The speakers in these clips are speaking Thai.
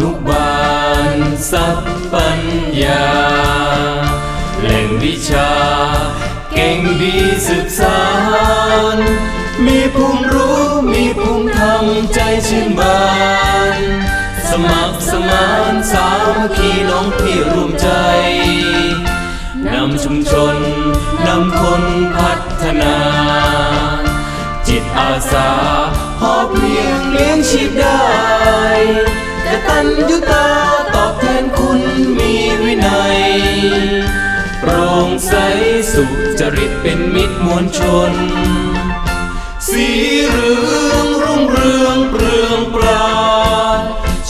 นุบาลสัพปัญญา แหล่งวิชา เก่งดีสืบสามีภูมิรู้มีภูมิธรรมใจชื่นบาน สมัครสมานสามัคคีน้องพี่รวมใจ นำชุมชน นำคนพัฒนา จิตอาสาพอเพียงเลี้ยงชีพได้ กตัญญูตาตอบแทนคุณมีวินัยโปร่งใสสุจริตเป็นมิตรมวลชน สีเหลืองรุ่งเรืองเปรืองปราด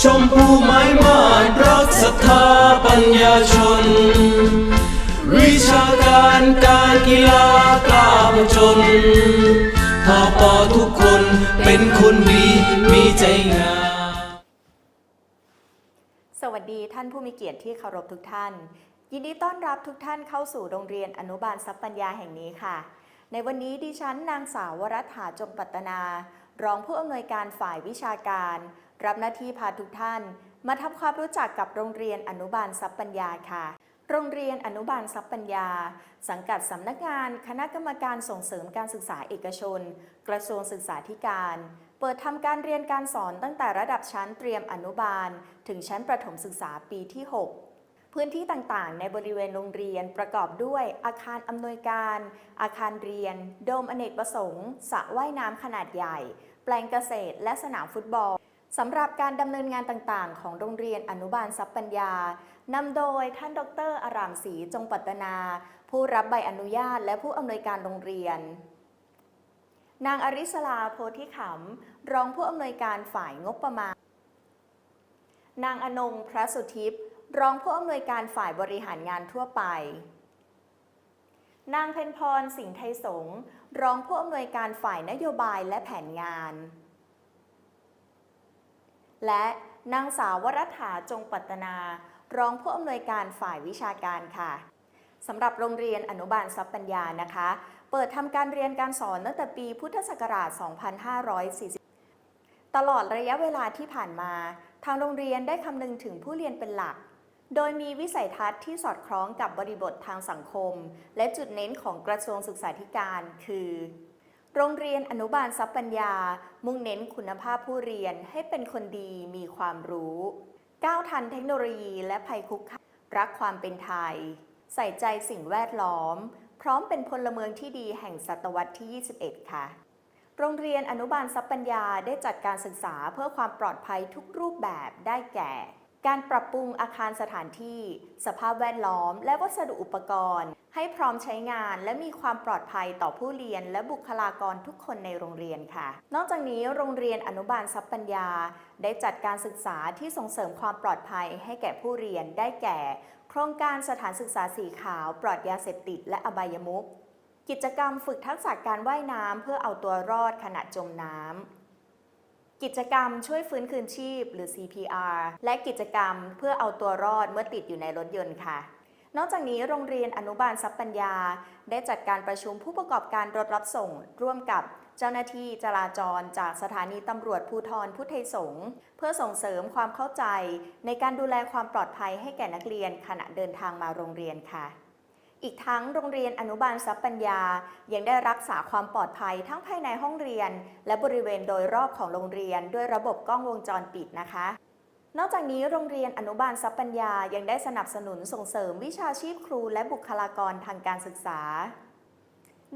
ชมพูไม้มาดรักศรัทธาปัญญาชน วิชาการการกีฬากล้าผจญทอปอทุกคนเป็นคนดีมีใจงาม สดีท่านผู้มีเกียรติที่เคารพทุกท่าน ยินดีต้อนรับทุกท่านเข้าสู่โรงเรียนอนุบาลทรัพย์ปัญญาแห่งนี้ค่ะ ในวันนี้ดิฉันนางสาววรัฐาจงปัตนา รองผู้อำนวยการฝ่ายวิชาการ รับหน้าที่พาทุกท่าน มาทำความรู้จักกับโรงเรียนอนุบาลทรัพย์ปัญญาค่ะ โรงเรียนอนุบาลทรัพย์ปัญญา สังกัดสำนักงานคณะกรรมการส่งเสริมการศึกษาเอกชน กระทรวงศึกษาธิการ เปิดทำการเรียนการสอนตั้งแต่ระดับชั้นเตรียมอนุบาล ถึงชั้นประถมศึกษาปีที่ 6พื้นที่ต่างๆ ในบริเวณโรงเรียนประกอบด้วยอาคารอำนวยการ อาคารเรียน โดมอเนกประสงค์สระว่ายน้ำขนาดใหญ่ แปลงเกษตรและสนามฟุตบอล สำหรับการดำเนินงานต่างๆ ของโรงเรียนอนุบาลทรัพย์ปัญญานำโดยท่านดรอารามศรีจงปัตนา ผู้รับใบอนุญาตและผู้อำนวยการโรงเรียน นางอริสลาโพธิขำรองผู้อำนวยการฝ่ายงบประมาณ นางอนงพระสุทิพย์รองผู้อำนวยการฝ่ายบริหารงานทั่วไป นางเพ็ญพรสิงห์ไทยสงรองผู้อำนวยการฝ่ายนโยบายและแผนงาน และนางสาววรัฐาจงปัตนา รองผู้อำนวยการฝ่ายวิชาการค่ะสำหรับโรงเรียนอนุบาลทรัพย์ปัญญานะคะ เปิดทำการเรียนการสอนตั้งแต่ปีพุทธศักราช 2540 ตลอดระยะเวลาที่ผ่านมา ทางโรงเรียนได้คำนึงถึงผู้เรียนเป็นหลัก โดยมีวิสัยทัศน์ที่สอดคล้องกับบริบททางสังคม และจุดเน้นของกระทรวงศึกษาธิการ คือ โรงเรียนอนุบาลทรัพย์ปัญญา มุ่งเน้นคุณภาพผู้เรียนให้เป็นคนดีมีความรู้ก้าวทันเทคโนโลยีและภัยคุกคามรักความเป็นไทย ใส่ใจสิ่งแวดล้อม พร้อมเป็นพลเมืองที่ดีแห่งศตวรรษที่ 21 ค่ะ โรงเรียนอนุบาลทรัพย์ปัญญาได้จัดการศึกษาเพื่อความปลอดภัยทุกรูปแบบได้แก่ การปรับปรุงอาคารสถานที่ สภาพแวดล้อม และวัสดุอุปกรณ์ ให้พร้อมใช้งานและมีความปลอดภัยต่อผู้เรียนและบุคลากรทุกคนในโรงเรียนค่ะ นอกจากนี้โรงเรียนอนุบาลทรัพย์ปัญญา ได้จัดการศึกษาที่ส่งเสริมความปลอดภัยให้แก่ผู้เรียนได้แก่ โครงการสถานศึกษาสีขาว ปลอดยาเสพติดและอบายมุขกิจกรรมฝึกทักษะการว่ายน้ำเพื่อเอาตัวรอดขณะจมน้ำกิจกรรมช่วยฟื้นคืนชีพหรือ CPR และกิจกรรมเพื่อเอาตัวรอดเมื่อติดอยู่ในรถยนต์ค่ะ นอกจากนี้โรงเรียนอนุบาลทรัพย์ปัญญา ได้จัดการประชุมผู้ประกอบการรถรับส่ง ร่วมกับเจ้าหน้าที่จราจรจากสถานีตำรวจภูธรพุทธไทยสงฆ์เพื่อส่งเสริมความเข้าใจ ในการดูแลความปลอดภัยให้แก่นักเรียนขณะเดินทางมาโรงเรียนค่ะ อีกทั้งโรงเรียนอนุบาลทรัพย์ปัญญา ยังได้รักษาความปลอดภัยทั้งภายในห้องเรียน และบริเวณโดยรอบของโรงเรียนด้วยระบบกล้องวงจรปิดนะคะ นอกจากนี้โรงเรียนอนุบาลทรัพย์ปัญญายังได้สนับสนุนส่งเสริมวิชาชีพครูและบุคลากรทางการศึกษา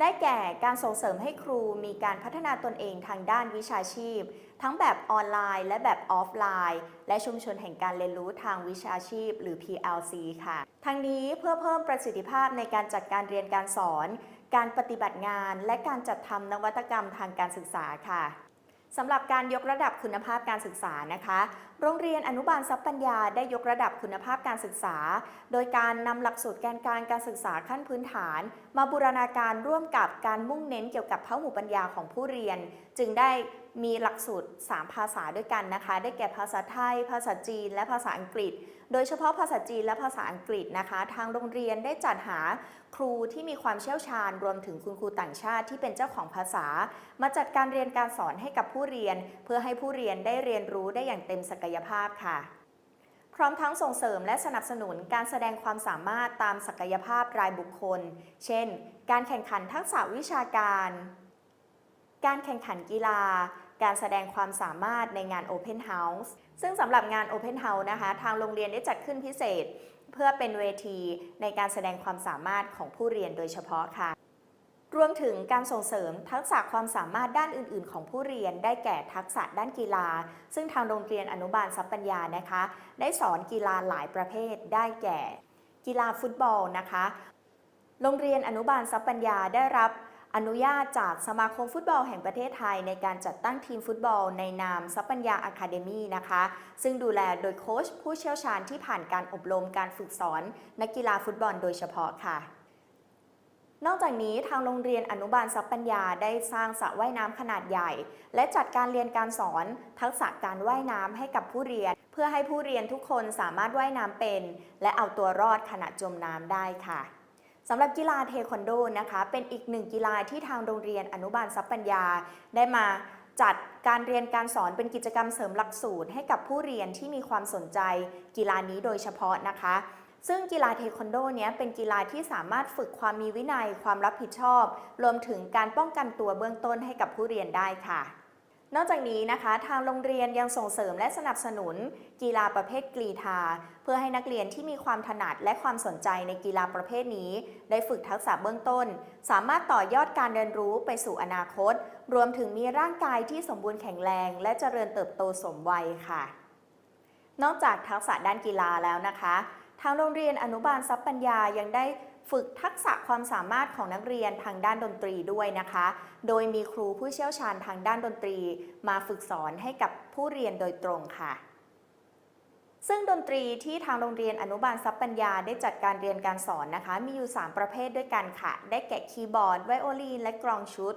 ได้แก่การส่งเสริมให้ครูมีการพัฒนาตนเองทางด้านวิชาชีพ ทั้งแบบออนไลน์และแบบออฟไลน์ และชุมชนแห่งการเรียนรู้ทางวิชาชีพ หรือ PLC ค่ะ ทั้งนี้เพื่อเพิ่มประสิทธิภาพในการจัดการเรียนการสอน การปฏิบัติงาน และการจัดทำนวัตกรรมทางการศึกษาค่ะ สำหรับการยกระดับคุณภาพการศึกษานะคะ โรงเรียนอนุบาลทรัพย์ปัญญาได้ยกระดับคุณภาพการศึกษา โดยการนำหลักสูตรแกนกลารการศึกษาขั้นพื้นฐาน มาบูรณาการร่วมกับการมุ่งเน้นเกี่ยวกับพหุปัญญาของผู้เรียน จึงได้ มีหลักสูตร 3 ภาษาด้วยกันนะคะ ได้แก่ภาษาไทย ภาษาจีน และภาษาอังกฤษ โดยเฉพาะภาษาจีนและภาษาอังกฤษนะคะ ทางโรงเรียนได้จัดหาครูที่มีความเชี่ยวชาญ รวมถึงคุณครูต่างชาติที่เป็นเจ้าของภาษา มาจัดการเรียนการสอนให้กับผู้เรียน เพื่อให้ผู้เรียนได้เรียนรู้ได้อย่างเต็มศักยภาพค่ะพร้อมทั้งส่งเสริมและสนับสนุนการแสดงความสามารถตามศักยภาพรายบุคคล เช่น การแข่งขันทักษะวิชาการ การแข่งขันกีฬา การแสดงความสามารถในงาน Open House ซึ่งสำหรับงาน Open House นะคะ ทางโรงเรียนได้จัดขึ้นพิเศษ เพื่อเป็นเวทีในการแสดงความสามารถของผู้เรียนโดยเฉพาะค่ะ รวมถึงการส่งเสริมทักษะความสามารถด้านอื่น ๆ ของผู้เรียนได้แก่ทักษะด้านกีฬา ซึ่งทางโรงเรียนอนุบาลทรัพย์ปัญญานะคะ ได้สอนกีฬาหลายประเภท ได้แก่ กีฬาฟุตบอลนะคะโรงเรียนอนุบาลทรัพย์ปัญญาได้รับ อนุญาตจากสมาคมฟุตบอลแห่งประเทศไทยในการจัดตั้งทีมฟุตบอลในนามทรัปัญญาอะคาเดมีนะคะ ซึ่งดูแลโดยโค้ชผู้เชี่ยวชาญที่ผ่านการอบรมการฝึกสอน นักกีฬาฟุตบอลโดยเฉพาะค่ะนอกจากนี้ทางโรงเรียนอนุบาลทรัพย์ปัญญาได้สร้างสระว่ายน้ำขนาดใหญ่ และจัดการเรียนการสอนทักษะการว่ายน้ำให้กับผู้เรียน เพื่อให้ผู้เรียนทุกคนสามารถว่ายน้ำเป็น และเอาตัวรอดขณะจมน้ำได้ค่ะ สำหรับกีฬาเทควันโดนะคะเป็นอีกหนึ่งกีฬาที่ทางโรงเรียนอนุบาลทรัพย์ปัญญา ได้มาจัดการเรียนการสอนเป็นกิจกรรมเสริมหลักสูตร ให้กับผู้เรียนที่มีความสนใจกีฬานี้โดยเฉพาะนะคะ ซึ่งกีฬาเทควันโดเนี้ยเป็นกีฬาที่สามารถฝึกความมีวินัยความรับผิดชอบ รวมถึงการป้องกันตัวเบื้องต้นให้กับผู้เรียนได้ค่ะ นอกจากนี้นะคะทางโรงเรียนยังส่งเสริมและสนับสนุนกีฬาประเภทกรีธา เพื่อให้นักเรียนที่มีความถนัดและความสนใจในกีฬาประเภทนี้ ได้ฝึกทักษะเบื้องต้น สามารถต่อยอดการเรียนรู้ไปสู่อนาคต รวมถึงมีร่างกายที่สมบูรณ์แข็งแรง และเจริญเติบโตสมวัยค่ะ นอกจากทักษะด้านกีฬาแล้วนะคะ ทางโรงเรียนอนุบาลทรัพย์ปัญญายังได้ ฝึกทักษะความสามารถของนักเรียนทางด้านดนตรีด้วยนะคะ โดยมีครูผู้เชี่ยวชาญทางด้านดนตรี มาฝึกสอนให้กับผู้เรียนโดยตรงค่ะ ซึ่งดนตรีที่ทางโรงเรียนอนุบาลทรัพย์ปัญญาได้จัดการเรียนการสอนนะคะ มีอยู่ 3 ประเภทด้วยกันค่ะ ได้แก่คีย์บอร์ด ไวโอลิน และกลองชุด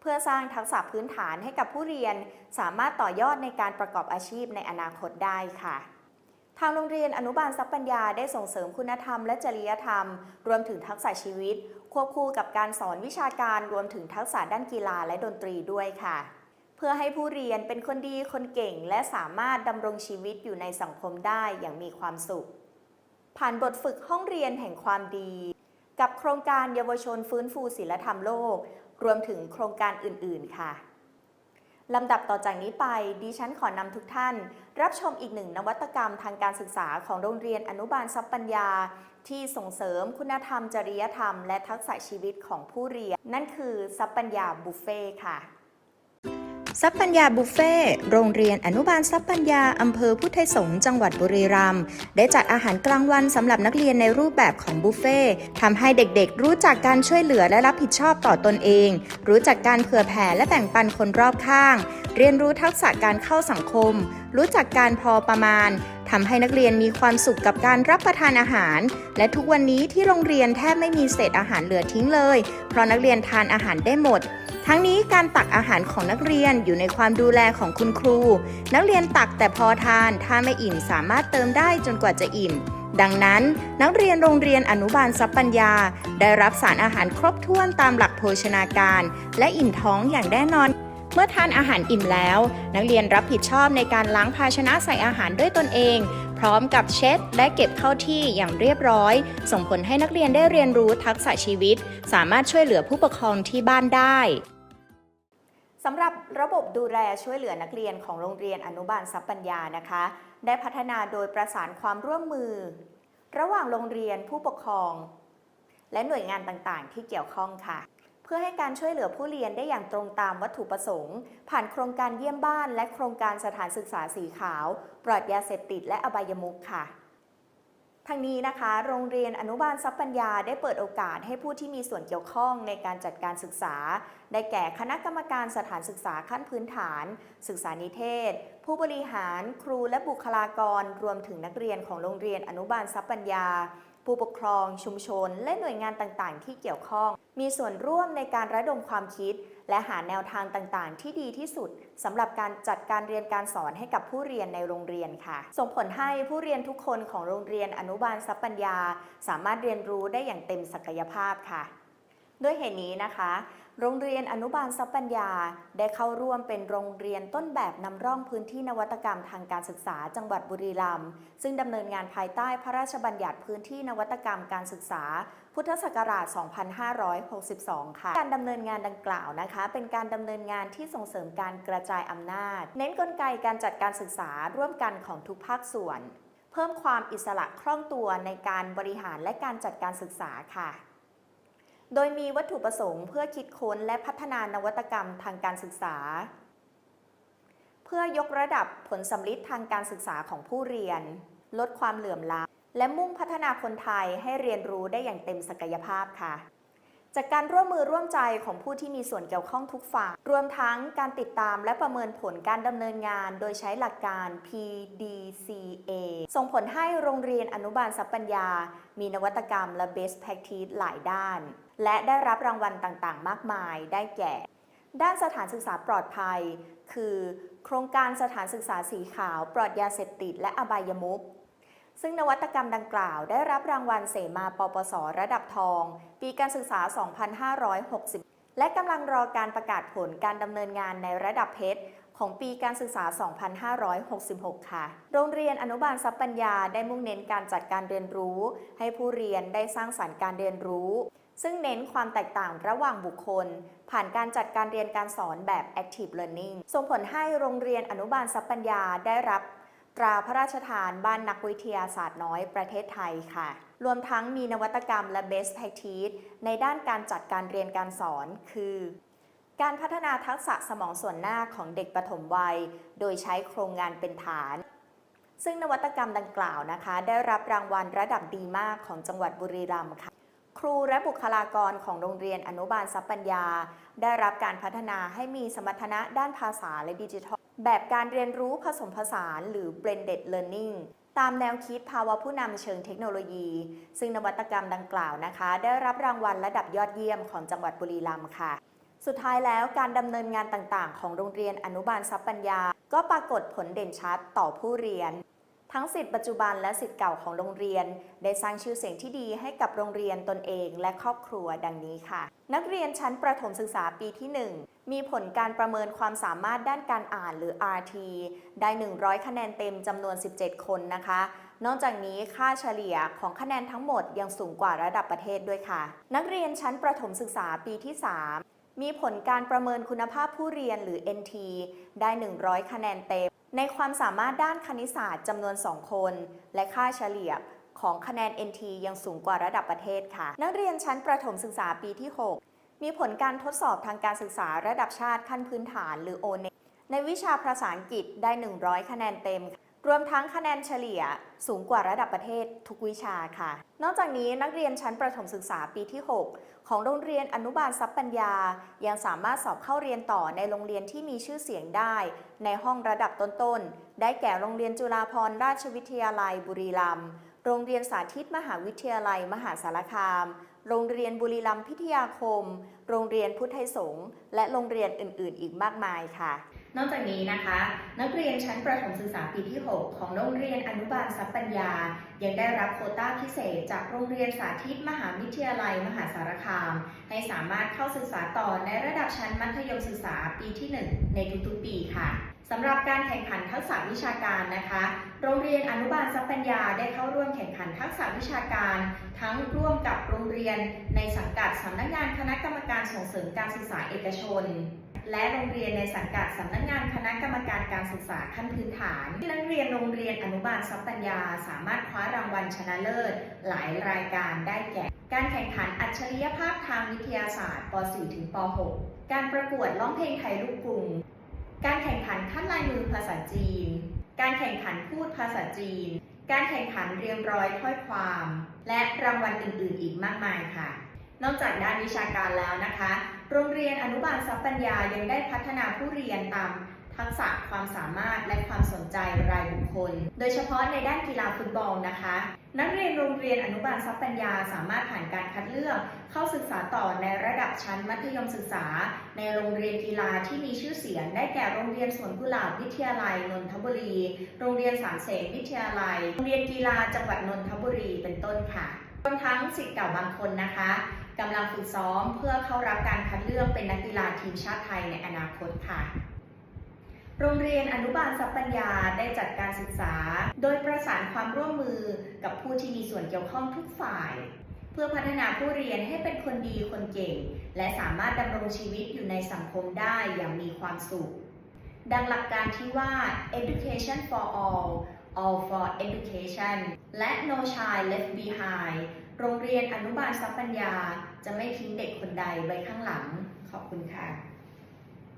เพื่อสร้างทักษะพื้นฐานให้กับผู้เรียน สามารถต่อยอดในการประกอบอาชีพในอนาคตได้ค่ะางโรงเรียนอนุบาลทรัพย์ปัญญาได้ส่งเสริมคุณธรรมและจริยธรรม รวมถึงทักษะชีวิต ควบคู่กับการสอนวิชาการรวมถึงทักษะด้านกีฬาและดนตรีด้วยค่ะ เพื่อให้ผู้เรียนเป็นคนดีคนเก่ง และสามารถดำรงชีวิตอยู่ในสังคมได้อย่างมีความสุข ผ่านบทฝึกห้องเรียนแห่งความดี กับโครงการเยาวชนฟื้นฟูศิลธรรมโลก รวมถึงโครงการอื่น ๆ ค่ะ ลำดับต่อจากนี้ไปดิฉันขอนำทุกท่าน รับชมอีกหนึ่งนวัตกรรมทางการศึกษาของโรงเรียนอนุบาลทรัพย์ปัญญา ที่ส่งเสริมคุณธรรม จริยธรรม และทักษะชีวิตของผู้เรียน นั่นคือทรัพย์ปัญญาบุฟเฟ่ค่ะ ซับปัญญาบุฟเฟ่ โรงเรียนอนุบาลซับปัญญา อำเภอพุทธไทยสงฆ์จังหวัดบุรีรัมย์ ได้จัดอาหารกลางวันสำหรับนักเรียนในรูปแบบของบุฟเฟ่ทำให้เด็กๆ รู้จักการช่วยเหลือและรับผิดชอบต่อตนเอง รู้จักการเผื่อแผ่และแบ่งปันคนรอบข้าง เรียนรู้ทักษะการเข้าสังคม รู้จักการพอประมาณทำให้นักเรียนมีความสุขกับการรับประทานอาหาร และทุกวันนี้ที่โรงเรียนแทบไม่มีเศษอาหารเหลือทิ้งเลย เพราะนักเรียนทานอาหารได้หมด ทั้งนี้การตักอาหารของนักเรียนอยู่ในความดูแลของคุณครู นักเรียนตักแต่พอทาน ถ้าไม่อิ่มสามารถเติมได้จนกว่าจะอิ่ม ดังนั้น นักเรียนโรงเรียนอนุบาลทรัพย์ปัญญา ได้รับสารอาหารครบถ้วนตามหลักโภชนาการ และอิ่มท้องอย่างแน่นอนเมื่อทานอาหารอิ่มแล้ว นักเรียนรับผิดชอบในการล้างภาชนะใส่อาหารด้วยตนเอง พร้อมกับเช็ดและเก็บเข้าที่อย่างเรียบร้อย ส่งผลให้นักเรียนได้เรียนรู้ทักษะชีวิต สามารถช่วยเหลือผู้ปกครองที่บ้านได้ สำหรับระบบดูแลช่วยเหลือนักเรียนของโรงเรียนอนุบาลทรัพย์ปัญญานะคะ ได้พัฒนาโดยประสานความร่วมมือ ระหว่างโรงเรียนผู้ปกครอง และหน่วยงานต่างๆ ที่เกี่ยวข้องค่ะ เพื่อให้การช่วยเหลือผู้เรียนได้อย่างตรงตามวัตถุประสงค์ ผ่านโครงการเยี่ยมบ้าน และโครงการสถานศึกษาสีขาว ปลอดยาเสพติดและอบายมุขค่ะ ทางนี้นะคะ โรงเรียนอนุบาลทรัพย์ปัญญาได้เปิดโอกาสให้ผู้ที่มีส่วนเกี่ยวข้องในการจัดการศึกษา ได้แก่คณะกรรมการสถานศึกษาขั้นพื้นฐาน ศึกษานิเทศ ผู้บริหาร ครูและบุคลากร รวมถึงนักเรียนของโรงเรียนอนุบาลทรัพย์ปัญญา ผู้ปกครองชุมชน และหน่วยงานต่างๆ ที่เกี่ยวข้อง มีส่วนร่วมในการระดมความคิด และหาแนวทางต่างๆ ที่ดีที่สุดสำหรับการจัดการเรียนการสอนให้กับผู้เรียนในโรงเรียนค่ะ ส่งผลให้ผู้เรียนทุกคนของโรงเรียนอนุบาลทรัพย์ปัญญา สามารถเรียนรู้ได้อย่างเต็มศักยภาพค่ะ ด้วยเหตุนี้นะคะ โรงเรียนอนุบาลทรัพย์ปัญญา ได้เข้าร่วมเป็นโรงเรียนต้นแบบนำร่องพื้นที่นวัตกรรมทางการศึกษาจังหวัดบุรีรัมย์ซึ่งดำเนินงานภายใต้พระราชบัญญัติพื้นที่นวัตกรรมการศึกษา พุทธศักราช 2562 ค่ะ การดำเนินงานดังกล่าวนะคะ เป็นการดำเนินงานที่ส่งเสริมการกระจายอำนาจ เน้นกลไกการจัดการศึกษาร่วมกันของทุกภาคส่วน เพิ่มความอิสระคล่องตัวในการบริหารและการจัดการศึกษาค่ะ โดยมีวัตถุประสงค์เพื่อคิดค้นและพัฒนานวัตกรรมทางการศึกษา เพื่อยกระดับผลสำลิดทางการศึกษาของผู้เรียน ลดความเหลื่อมล้ำและมุ่งพัฒนาคนไทยให้เรียนรู้ได้อย่างเต็มศักยภาพค่ะ จากการร่วมมือร่วมใจของผู้ที่มีส่วนเกี่ยวข้องทุกฝ่ายรวมทั้งการติดตามและประเมินผลการดำเนินงาน โดยใช้หลักการ PDCA ส่งผลให้โรงเรียนอนุบาลทรัพปัญญา มีนวัตกรรมและ best practice หลายด้าน และได้รับรางวัลต่างๆ มากมายได้แก่ ด้านสถานศึกษาปลอดภัย คือ โครงการสถานศึกษาสีขาวปลอดยาเสพติดและอบายมุขซึ่งนวัตกรรมดังกล่าวได้รับรางวัลเสมาปปส ระดับทอง ปีการศึกษา 2560 และกำลังรอการประกาศผลการดำเนินงานในระดับเพชรของปีการศึกษา 2566 ค่ะ โรงเรียนอนุบาลทรัพย์ปัญญาได้มุ่งเน้นการจัดการเรียนรู้ ให้ผู้เรียนได้สร้างสรรค์การเรียนรู้ ซึ่งเน้นความแตกต่างระหว่างบุคคล ผ่านการจัดการเรียนการสอนแบบ active learning ส่งผลให้โรงเรียนอนุบาลทรัพปัญญาได้รับตราพระราชทานบ้านนักวิทยาศาสตร์น้อยประเทศไทยค่ะ รวมทั้งมีนวัตกรรมและ best practice ในด้านการจัดการเรียนการสอน คือ การพัฒนาทักษะสมองส่วนหน้าของเด็กปฐมวัย โดยใช้โครงงานเป็นฐาน ซึ่งนวัตกรรมดังกล่าวนะคะ ได้รับรางวัลระดับดีมากของจังหวัดบุรีรัมย์ค่ะ รูและบุคลากรของโรงเรียนอนุบาลทรัพย์ปัญญา ได้รับการพัฒนาให้มีสมรรถนะด้านภาษาและดิจิทัล แบบการเรียนรู้ผสมผสานหรือ blended learning ตามแนวคิดภาวะผู้นำเชิงเทคโนโลยี ซึ่งนวัตกรรมดังกล่าวนะคะ ได้รับรางวัลระดับยอดเยี่ยมของจังหวัดบุรีรัมย์ค่ะ สุดท้ายแล้วการดำเนินงานต่างๆ ของโรงเรียนอนุบาลทรัพย์ปัญญา ก็ปรากฏผลเด่นชัดต่อผู้เรียน ทั้งสิทธิ์ปัจจุบันและสิทธิ์เก่าของโรงเรียน ได้สร้างชื่อเสียงที่ดีให้กับโรงเรียนตนเองและครอบครัวดังนี้ค่ะ นักเรียนชั้นประถมศึกษาปีที่ 1มีผลการประเมินความสามารถด้านการอ่านหรือ RT ได้ 100 คะแนนเต็มจำนวน 17 คนนะคะ นอกจากนี้ค่าเฉลี่ยของคะแนนทั้งหมดยังสูงกว่าระดับประเทศด้วยค่ะ นักเรียนชั้นประถมศึกษาปีที่ 3 มีผลการประเมินคุณภาพผู้เรียนหรือ NT ได้ 100 คะแนนเต็ม ในความสามารถด้านคณิตศาสตร์จำนวน 2 คน และค่าเฉลี่ยของคะแนน NT ยังสูงกว่าระดับประเทศค่ะ นักเรียนชั้นประถมศึกษาปีที่ 6 มีผลการทดสอบทางการศึกษาระดับชาติขั้นพื้นฐานหรือ o n e ในวิชาภาษาอังกฤษได้ 100 คะแนนเต็ม รวมทั้งคะแนนเฉลี่ยสูงกว่าระดับประเทศทุกวิชาค่ะ นอกจากนี้นักเรียนชั้นประถมศึกษาปีที่ 6 ของโรงเรียนอนุบาลทรัพย์ปัญญา ยังสามารถสอบเข้าเรียนต่อในโรงเรียนที่มีชื่อเสียงได้ ในห้องระดับต้นๆ ได้แก่โรงเรียนจุฬาภรณราชวิทยาลัยบุรีรัมย์ โรงเรียนสาธิตมหาวิทยาลัย มหาสารคาม โรงเรียนบุรีรัมย์พิทยาคม โรงเรียนพุทธไทยสงฆ์ และโรงเรียนอื่นๆ อีกมากมายค่ะ นอกจากนี้นะคะ นักเรียนชั้นประถมศึกษาปีที่ 6 ของโรงเรียนอนุบาลทรัพย์ปัญญา ยังได้รับโคต้าพิเศษ จากโรงเรียนสาธิตมหาวิทยาลัยมหาสารคาม ให้สามารถเข้าศึกษาต่อในระดับชั้นมัธยมศึกษาปีที่ 1 ในทุกๆปีค่ะสำหรับการแข่งขันทักษะวิชาการนะคะ โรงเรียนอนุบาลทรัพย์ปัญญาได้เข้าร่วมแข่งขันทักษะวิชาการ ทั้งร่วมกับโรงเรียนในสังกัดสำนักงานคณะกรรมการส่งเสริมการศึกษาเอกชน และโรงเรียนในสังกัดสำนักงานคณะกรรมการการศึกษาขั้นพื้นฐานนักเรียนโรงเรียนอนุบาลทรัพย์ปัญญา สามารถคว้ารางวัลชนะเลิศ หลายรายการได้แก่ การแข่งขันอัจฉริยภาพทางวิทยาศาสตร์ป .4 ถึงป .6 การประกวดร้องเพลงไทยลูกกรุง การแข่งขันขั้นลายมือภาษาจีน การแข่งขันพูดภาษาจีน การแข่งขันเรียงร้อยถ้อยความ และรางวัลอื่น ๆ อีกมากมายค่ะ นอกจากด้านวิชาการแล้วนะคะ โรงเรียนอนุบาลทรัพย์ปัญญายังได้พัฒนาผู้เรียนตามทักษะความสามารถและความสนใจรายบุคคล โดยเฉพาะในด้านกีฬาฟุตบอลนะคะ นักเรียนโรงเรียนอนุบาลทรัพย์ปัญญาสามารถผ่านการคัดเลือก เข้าศึกษาต่อในระดับชั้นมัธยมศึกษา ในโรงเรียนกีฬาที่มีชื่อเสียง ได้แก่โรงเรียนสวนกุหลาบวิทยาลัยนนทบุรี โรงเรียนสามเสนวิทยาลัย โรงเรียนกีฬาจังหวัดนนทบุรีเป็นต้นค่ะรวมทั้งสิทธิ์เก่าบางคนนะคะ กำลังฝึกซ้อมเพื่อเข้ารับการคัดเลือกเป็นนักกีฬาทีมชาติไทยในอนาคตค่ะ โรงเรียนอนุบาลทรัพปัญญาได้จัดการศึกษา โดยประสานความร่วมมือกับผู้ที่มีส่วนเกี่ยวข้องทุกฝ่าย เพื่อพัฒนาผู้เรียนให้เป็นคนดีคนเก่ง และสามารถดำรงชีวิตอยู่ในสังคมได้อย่างมีความสุข ดังหลักการที่ว่า education for all all for education และ no child left behind โรงเรียนอนุบาลทรัพปัญญา จะไม่ทิ้งเด็กคนใดไว้ข้างหลัง ขอบคุณค่ะ